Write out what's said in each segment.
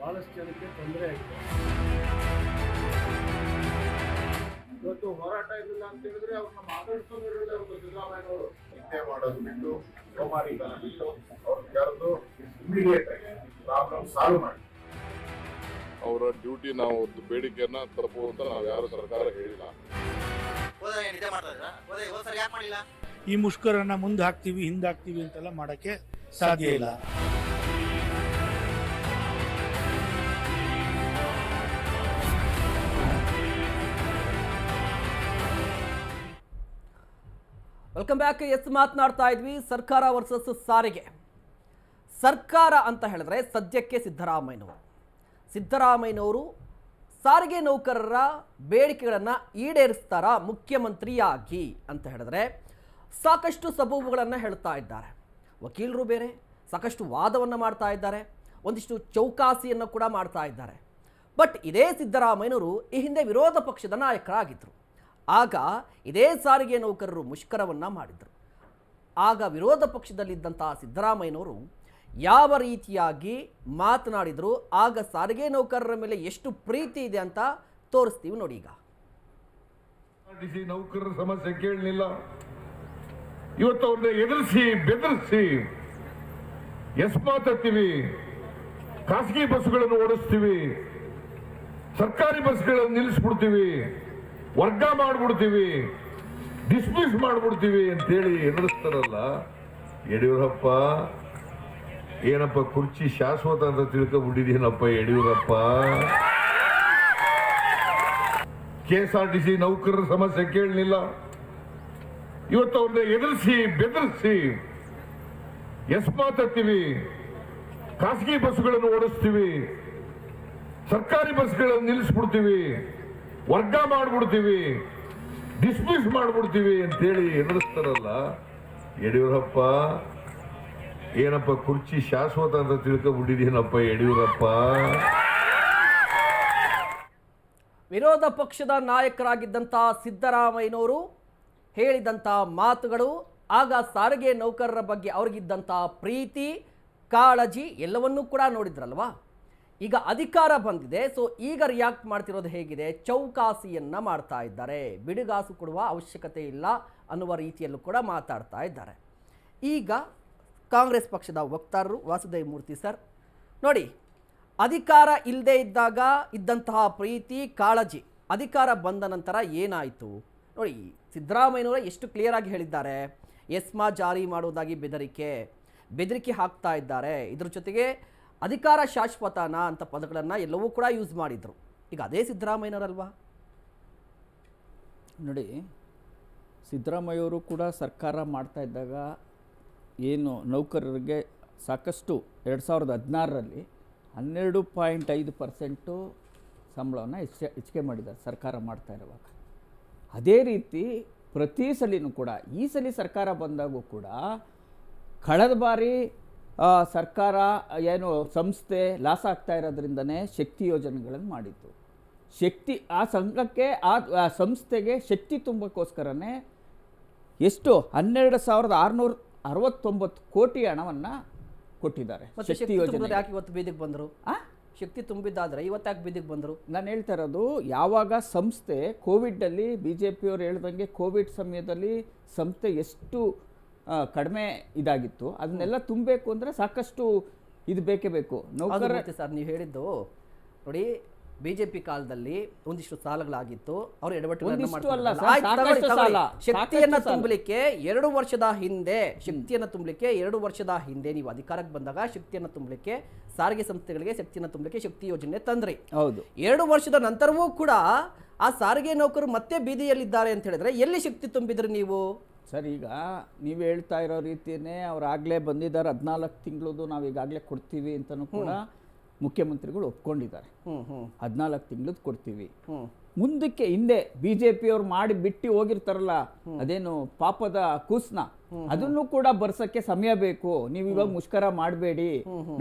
ಬಹಳಷ್ಟು ಜನಕ್ಕೆ ತೊಂದರೆ ಆಗಿದೆ. ಇವತ್ತು ಹೋರಾಟ ಇರಲಿಲ್ಲ ಅಂತ ಹೇಳಿದ್ರೆ ಅವ್ರನ್ನ ಮಾತಾಡ್ಕೊಂಡಿರೋದೇ ಒಂದು ಸಿದ್ದರಾಮಯ್ಯನವರು ನಿದ್ದೆ ಮಾಡೋದು ಬಿಟ್ಟು ಸೋಮಾರಿತನ ಬಿಟ್ಟು ಅವ್ರು ಕರೆದು ಇಮಿಡಿಯೇಟ್ ಆಗಿ ಪ್ರಾಬ್ಲಮ್ ಸಾಲ್ವ್ ಮಾಡಿ. ಅವರ ಡ್ಯೂಟಿ ನಾವು ಒಂದು ಬೇಡಿಕೆಯನ್ನ ತಲುಪು ಅಂತ ನಾವು ಯಾರು ಸರ್ಕಾರ ಹೇಳಿಲ್ಲ. ಹೋದ ಹೋದ ಹೋದ ಈ ಮುಷ್ಕರನ್ನ ಮುಂದೆ ಹಾಕ್ತೀವಿ ಹಿಂದೆ ಹಾಕ್ತೀವಿ ಅಂತೆಲ್ಲ ಮಾಡಕ್ಕೆ ಸಾಧ್ಯ ಇಲ್ಲ. ವೆಲ್ಕಮ್ ಬ್ಯಾಕ್ ಎಸ್ ಮಾತನಾಡ್ತಾ ಇದ್ವಿ ಸರ್ಕಾರ ವರ್ಸಸ್ ಸಾರಿಗೆ. ಸರ್ಕಾರ ಅಂತ ಹೇಳಿದ್ರೆ ಸದ್ಯಕ್ಕೆ ಸಿದ್ದರಾಮಯ್ಯನವರು. ಸಿದ್ದರಾಮಯ್ಯನವರು ಸಾರಿಗೆ ನೌಕರರ ಬೇಡಿಕೆಗಳನ್ನು ಈಡೇರಿಸ್ತಾರಾ ಮುಖ್ಯಮಂತ್ರಿಯಾಗಿ ಅಂತ ಹೇಳಿದ್ರೆ ಸಾಕಷ್ಟು ಸಬೂಬುಗಳನ್ನು ಹೇಳ್ತಾ ಇದ್ದಾರೆ. ವಕೀಲರು ಬೇರೆ, ಸಾಕಷ್ಟು ವಾದವನ್ನು ಮಾಡ್ತಾ ಇದ್ದಾರೆ, ಒಂದಿಷ್ಟು ಚೌಕಾಸಿಯನ್ನು ಕೂಡ ಮಾಡ್ತಾ ಇದ್ದಾರೆ. ಬಟ್ ಇದೇ ಸಿದ್ದರಾಮಯ್ಯನವರು ಈ ಹಿಂದೆ ವಿರೋಧ ಪಕ್ಷದ ನಾಯಕರಾಗಿದ್ದರು ಆಗ ಇದೇ ಸಾರಿಗೆ ನೌಕರರು ಮುಷ್ಕರವನ್ನು ಮಾಡಿದರು. ಆಗ ವಿರೋಧ ಪಕ್ಷದಲ್ಲಿದ್ದಂತಹ ಸಿದ್ದರಾಮಯ್ಯನವರು ಯಾವ ರೀತಿಯಾಗಿ ಮಾತನಾಡಿದರು, ಆಗ ಸಾರಿಗೆ ನೌಕರರ ಮೇಲೆ ಎಷ್ಟು ಪ್ರೀತಿ ಇದೆ ಅಂತ ತೋರಿಸ್ತೀವಿ ನೋಡಿ ಈಗ. ನೌಕರರ ಸಮಸ್ಯೆ ಕೇಳಲಿಲ್ಲ. ಇವತ್ತು ಅವ್ರನ್ನ ಎದುರಿಸಿ, ಬೆದರಿಸಿ, ಎಸ್ ಮಾತಾಡ್ತೀವಿ. ಖಾಸಗಿ ಬಸ್ಗಳನ್ನು ಓಡಿಸ್ತೀವಿ. ಸರ್ಕಾರಿ ಬಸ್ಗಳನ್ನು ನಿಲ್ಲಿಸ್ಬಿಡ್ತೀವಿ. ವರ್ಗ ಮಾಡ್ಬಿಡ್ತೀವಿ ಡಿಸ್ಮಿಸ್ ಮಾಡ್ಬಿಡ್ತೀವಿ ಅಂತೇಳಿ ಎದುರಿಸ್ತಾರಲ್ಲ, ಯಡಿಯೂರಪ್ಪ, ಏನಪ್ಪ ಕುರ್ಚಿ ಶಾಶ್ವತ ಅಂತ ತಿಳ್ಕೊಬಿಟ್ಟಿದ್ದೀನಪ್ಪ Yediyurappa? K S R T C ನೌಕರರ ಸಮಸ್ಯೆ ಕೇಳಲಿಲ್ಲ. ಇವತ್ತು ಅವ್ರನ್ನ ಎದುರಿಸಿ, ಬೆದರಿಸಿ, ಎಸ್ ಮಾತಾಡ್ತೀವಿ. ಖಾಸಗಿ ಬಸ್ಗಳನ್ನು ಓಡಿಸ್ತೀವಿ. ಸರ್ಕಾರಿ ಬಸ್ಗಳನ್ನು ನಿಲ್ಲಿಸ್ಬಿಡ್ತೀವಿ. ವರ್ಗ ಮಾಡ್ಬಿಡ್ತೀವಿ ಡಿಸ್ಮಿಸ್ ಮಾಡ್ಬಿಡ್ತೀವಿ ಅಂತೇಳಿ ಎದುರಿಸ್ತಾರಲ್ಲ, ಯಡಿಯೂರಪ್ಪ, ಏನಪ್ಪ ಕುರ್ಚಿ ಶಾಶ್ವತ ಅಂತ ತಿಳ್ಕೊಬಿಟ್ಟಿದ್ದೀನಪ್ಪ ಯಡಿಯೂರಪ್ಪ? ವಿರೋಧ ಪಕ್ಷದ ನಾಯಕರಾಗಿದ್ದಂಥ ಸಿದ್ದರಾಮಯ್ಯನವರು ಹೇಳಿದಂಥ ಮಾತುಗಳು, ಆಗ ಸಾರಿಗೆ ನೌಕರರ ಬಗ್ಗೆ ಅವ್ರಿಗಿದ್ದಂಥ ಪ್ರೀತಿ, ಕಾಳಜಿ ಎಲ್ಲವನ್ನೂ ಕೂಡ ನೋಡಿದ್ರಲ್ವಾ? ಈಗ ಅಧಿಕಾರ ಬಂದಿದೆ ಸೊ ಈಗ ರಿಯಾಕ್ಟ್ ಮಾಡ್ತಿರೋದು ಹೇಗಿದೆ? ಚೌಕಾಸಿಯನ್ನು ಮಾಡ್ತಾ ಇದ್ದಾರೆ. ಬಿಡುಗಾಸು ಕೊಡುವ ಅವಶ್ಯಕತೆ ಇಲ್ಲ ಅನ್ನುವ ರೀತಿಯಲ್ಲೂ ಕೂಡ ಮಾತಾಡ್ತಾ ಇದ್ದಾರೆ. ಈಗ ಕಾಂಗ್ರೆಸ್ ಪಕ್ಷದ ವಕ್ತಾರರು ವಾಸುದೇವ ಮೂರ್ತಿ ಸರ್, ನೋಡಿ, ಅಧಿಕಾರ ಇಲ್ಲದೆ ಇದ್ದಾಗ ಇದ್ದಂತಹ ಪ್ರೀತಿ, ಕಾಳಜಿ, ಅಧಿಕಾರ ಬಂದ ನಂತರ ಏನಾಯಿತು? ನೋಡಿ, ಸಿದ್ದರಾಮಯ್ಯನವರ ಎಷ್ಟು ಕ್ಲಿಯರ್ ಆಗಿ ಹೇಳಿದ್ದಾರೆ. ಎಸ್ಮಾ ಜಾರಿ ಮಾಡುವುದಾಗಿ ಬೆದರಿಕೆ ಬೆದರಿಕೆ ಹಾಕ್ತಾ ಇದ್ದಾರೆ. ಇದ್ರ ಜೊತೆಗೆ ಅಧಿಕಾರ ಶಾಶ್ವತನ ಅಂತ ಪದಗಳನ್ನು ಎಲ್ಲವೂ ಕೂಡ ಯೂಸ್ ಮಾಡಿದರು. ಈಗ ಅದೇ ಸಿದ್ದರಾಮಯ್ಯನವರಲ್ವಾ ನೋಡಿ, ಸಿದ್ದರಾಮಯ್ಯವರು ಕೂಡ ಸರ್ಕಾರ ಮಾಡ್ತಾ ಇದ್ದಾಗ ಏನು ನೌಕರರಿಗೆ ಸಾಕಷ್ಟು ಎರಡು ಸಾವಿರದ ಹದಿನಾರರಲ್ಲಿ ಹನ್ನೆರಡು ಪಾಯಿಂಟ್ ಐದು ಪರ್ಸೆಂಟು ಸಂಬಳವನ್ನು ಹೆಚ್ಚೆ, ಹೆಚ್ಚಿಗೆ ಮಾಡಿದ್ದಾರೆ ಸರ್ಕಾರ ಮಾಡ್ತಾ ಇರುವಾಗ. ಅದೇ ರೀತಿ ಪ್ರತಿ ಸಲಿನೂ ಕೂಡ, ಈ ಸಲ ಸರ್ಕಾರ ಬಂದಾಗೂ ಕೂಡ ಕಳೆದ ಬಾರಿ ಸರ್ಕಾರ ಏನು ಸಂಸ್ಥೆ ಲಾಸ್ ಆಗ್ತಾ ಇರೋದ್ರಿಂದನೇ ಶಕ್ತಿ ಯೋಜನೆಗಳನ್ನು ಮಾಡಿತ್ತು. ಶಕ್ತಿ ಆ ಸಂಘಕ್ಕೆ ಆ ಸಂಸ್ಥೆಗೆ ಶಕ್ತಿ ತುಂಬಕ್ಕೋಸ್ಕರನೇ ಎಷ್ಟು ಹನ್ನೆರಡು ಸಾವಿರದ ಆರುನೂರ ಅರವತ್ತೊಂಬತ್ತು ಕೋಟಿ ಹಣವನ್ನು ಕೊಟ್ಟಿದ್ದಾರೆ ಶಕ್ತಿ ಯೋಜನೆ ಯಾಕೆ ಇವತ್ತು ಬೀದಿಗೆ ಬಂದರು? ಆ? ಶಕ್ತಿ ತುಂಬಿದ್ದಾದರೆ ಇವತ್ತು ಯಾಕೆ ಬೀದಿಗೆ ಬಂದರು? ನಾನು ಹೇಳ್ತಾ ಇರೋದು ಯಾವಾಗ ಸಂಸ್ಥೆ ಕೋವಿಡಲ್ಲಿ ಬಿ ಜೆ ಪಿಯವರು ಹೇಳ್ದಂಗೆ ಕೋವಿಡ್ ಸಮಯದಲ್ಲಿ ಸಂಸ್ಥೆ ಎಷ್ಟು ಕಡಿಮೆ ಇದಾಗಿತ್ತು. ಅದನ್ನೆಲ್ಲ ತುಂಬಬೇಕು ಅಂದರೆ ಸಾಕಷ್ಟು ಇದು ಬೇಕೇ ಬೇಕು. ನೌಕರ ಸರ್ ನೀವು ಹೇಳಿದ್ದು ನೋಡಿ ಬಿಜೆಪಿ ಕಾಲದಲ್ಲಿ ಒಂದಿಷ್ಟು ಸಾಲಗಳಾಗಿತ್ತು. ಅವರು. ಶಕ್ತಿಯನ್ನ ಸಾಕಷ್ಟು ತುಂಬಲಿಕ್ಕೆ ಎರಡು ವರ್ಷದ ಹಿಂದೆ ಶಕ್ತಿಯನ್ನ ತುಂಬಲಿಕ್ಕೆ ಎರಡು ವರ್ಷದ ಹಿಂದೆ ನೀವು ಅಧಿಕಾರಕ್ಕೆ ಬಂದಾಗ ಶಕ್ತಿಯನ್ನ ತುಂಬಲಿಕ್ಕೆ ಸಾರಿಗೆ ಸಂಸ್ಥೆಗಳಿಗೆ ಶಕ್ತಿಯನ್ನ ತುಂಬಲಿಕ್ಕೆ ಶಕ್ತಿ ಯೋಜನೆ ತಂದ್ರಿ. ಹೌದು. ಎರಡು ವರ್ಷದ ನಂತರವೂ ಕೂಡ ಆ ಸಾರಿಗೆ ನೌಕರು ಮತ್ತೆ ಬೀದಿಯಲ್ಲಿದ್ದಾರೆ ಅಂತ ಹೇಳಿದ್ರೆ ಎಲ್ಲಿ ಶಕ್ತಿ ತುಂಬಿದ್ರಿ ನೀವು? ಸರ್ ಈಗ ನೀವು ಹೇಳ್ತಾ ಇರೋ ರೀತಿಯೇ ಅವ್ರು ಆಗಲೇ ಬಂದಿದ್ದಾರೆ. ಹದಿನಾಲ್ಕು ತಿಂಗಳದು ನಾವು ಈಗಾಗಲೇ ಕೊಡ್ತೀವಿ ಅಂತಲೂ ಕೂಡ ಮುಖ್ಯಮಂತ್ರಿಗಳು ಒಪ್ಕೊಂಡಿದ್ದಾರೆ. ಹದಿನಾಲ್ಕು ತಿಂಗಳದ್ದು ಕೊಡ್ತೀವಿ. ಮುಂದಕ್ಕೆ ಹಿಂದೆ ಬಿ ಜೆ ಪಿಯವ್ರು ಮಾಡಿ ಬಿಟ್ಟು ಹೋಗಿರ್ತಾರಲ್ಲ ಅದೇನು ಪಾಪದ ಕೂಸ್ನ ಅದನ್ನು ಕೂಡ ಬರ್ಸಕ್ಕೆ ಸಮಯ ಬೇಕು. ನೀವು ಇವಾಗ ಮುಷ್ಕರ ಮಾಡಬೇಡಿ.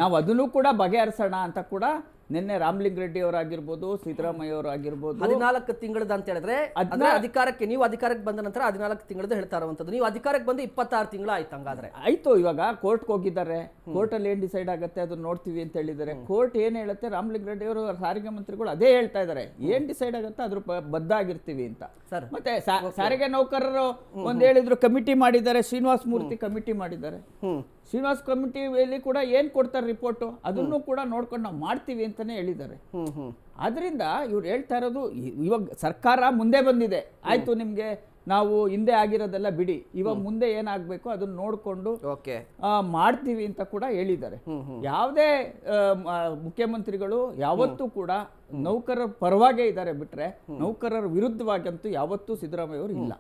ನಾವು ಅದನ್ನು ಕೂಡ ಬಗೆಹರಿಸೋಣ ಅಂತ ಕೂಡ ನಿನ್ನೆ ರಾಮ್ಲಿಂಗ್ ರೆಡ್ಡಿ ಅವರಾಗಿರ್ಬೋದು ಸಿದ್ದರಾಮಯ್ಯ ಅವರಾಗಿರ್ಬೋದು. ಹದಿನಾಲ್ಕು ತಿಂಗಳದ ಅಂತ ಹೇಳಿದ್ರೆ ಅಂದ್ರೆ ಅಧಿಕಾರಕ್ಕೆ ನೀವು ಅಧಿಕಾರಕ್ಕೆ ಬಂದ ನಂತರ ಹದಿನಾಲ್ಕು ತಿಂಗಳದ ಹೇಳ್ತಾ ಇರುವಂತದ್ದು ನೀವು ಅಧಿಕಾರಕ್ಕೆ ಬಂದು ಇಪ್ಪತ್ತಾರು ತಿಂಗಳು ಆಯ್ತು ಹಂಗಾದ್ರೆ. ಆಯ್ತು ಇವಾಗ ಕೋರ್ಟ್ಗೆ ಹೋಗಿದ್ದಾರೆ. ಕೋರ್ಟಲ್ಲಿ ಏನು ಡಿಸೈಡ್ ಆಗುತ್ತೆ ಅದನ್ನ ನೋಡ್ತೀವಿ ಅಂತ ಹೇಳಿದ್ದಾರೆ. ಕೋರ್ಟ್ ಏನು ಹೇಳುತ್ತೆ ರಾಮ್ಲಿಂಗ್ ರೆಡ್ಡಿ ಅವರು ಸಾರಿಗೆ ಮಂತ್ರಿಗಳು ಅದೇ ಹೇಳ್ತಾ ಇದ್ದಾರೆ. ಏನು ಡಿಸೈಡ್ ಆಗುತ್ತೆ ಅದ್ರ ಬದ್ದಾಗಿರ್ತೀವಿ ಅಂತ. ಸರ್, ಮತ್ತೆ ಸಾರಿಗೆ ನೌಕರರು ಒಂದು ಹೇಳಿದ್ರು ಕಮಿಟಿ ಮಾಡಿದ್ದಾರೆ ಶ್ರೀನಿವಾಸ ಮೂರ್ತಿ ಕಮಿಟಿ ಮಾಡಿದ್ದಾರೆ. ಶ್ರೀನಿವಾಸ್ ಕಮಿಟಿಯಲ್ಲಿ ಕೂಡ ಏನು ಕೊಡ್ತಾರೆ ರಿಪೋರ್ಟು ಅದನ್ನು ಕೂಡ ನೋಡ್ಕೊಂಡು ನಾವು ಮಾಡ್ತೀವಿ ಅಂತಾನೆ ಹೇಳಿದ್ದಾರೆ. ಆದ್ರಿಂದ ಇವ್ರು ಹೇಳ್ತಾ ಇರೋದು ಇವಾಗ ಸರ್ಕಾರ ಮುಂದೆ ಬಂದಿದೆ. ಆಯ್ತು ನಿಮಗೆ ನಾವು ಹಿಂದೆ ಆಗಿರೋದೆಲ್ಲ ಬಿಡಿ. ಇವಾಗ ಮುಂದೆ ಏನಾಗಬೇಕು ಅದನ್ನ ನೋಡಿಕೊಂಡು ಓಕೆ. ಮಾಡ್ತೀವಿ ಅಂತ ಕೂಡ ಹೇಳಿದ್ದಾರೆ. ಯಾವುದೇ ಮುಖ್ಯಮಂತ್ರಿಗಳು ಯಾವತ್ತೂ ಕೂಡ ನೌಕರರ ಪರವಾಗೇ ಇದ್ದಾರೆ ಬಿಟ್ರೆ ನೌಕರರ ವಿರುದ್ಧವಾಗಂತೂ ಯಾವತ್ತೂ ಸಿದ್ದರಾಮಯ್ಯ ಅವರು ಇಲ್ಲ.